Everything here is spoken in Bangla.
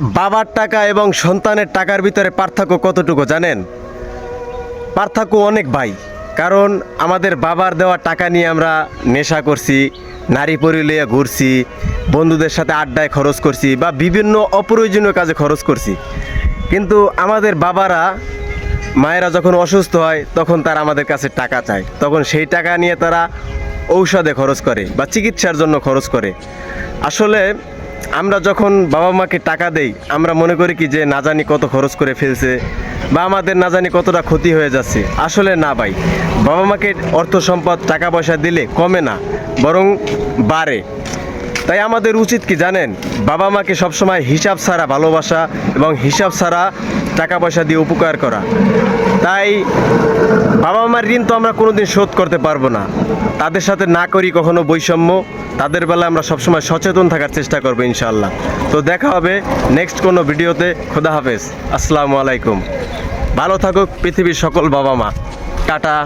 বাবার টাকা এবং সন্তানের টাকার ভিতরে পার্থক্য কতটুকু জানেন? পার্থক্য অনেক ভাই, কারণ আমাদের বাবার দেওয়া টাকা নিয়ে আমরা নেশা করছি, নারী পরিলিয়া ঘুরছি, বন্ধুদের সাথে আড্ডায় খরচ করছি বা বিভিন্ন অপ্রয়োজনীয় কাজে খরচ করছি। কিন্তু আমাদের বাবারা, মায়েরা যখন অসুস্থ হয়, তখন তারা আমাদের কাছে টাকা চায়। তখন সেই টাকা নিয়ে তারা ঔষধে খরচ করে বা চিকিৎসার জন্য খরচ করে। আসলে আমরা যখন বাবা মাকে টাকা দেই, আমরা মনে করি কি যে না জানি কত খরচ করে ফেলছে বা আমাদের না জানি কতটা ক্ষতি হয়ে যাচ্ছে। আসলে না ভাই। বাবা মাকে অর্থ সম্পদ, টাকা পয়সা দিলে কমে না, বরং বাড়ে। তাই আমাদের উচিত কি জানেন, বাবা মাকে সবসময় হিসাব ছাড়া ভালোবাসা এবং হিসাব ছাড়া টাকা পয়সা দিয়ে উপকার করা। তাই বাবা মার ঋণ তো আমরা কোনোদিন শোধ করতে পারব না। তাদের সাথে না করি কখনো বৈষম্য, তাদের বেলা আমরা সবসময় সচেতন থাকার চেষ্টা করব ইনশাল্লাহ তো দেখা হবে নেক্সট কোনো ভিডিওতে, খোদা হাফেজ, আসসালামু আলাইকুম। ভালো থাকুক পৃথিবীর সকল বাবা মা। টাটা।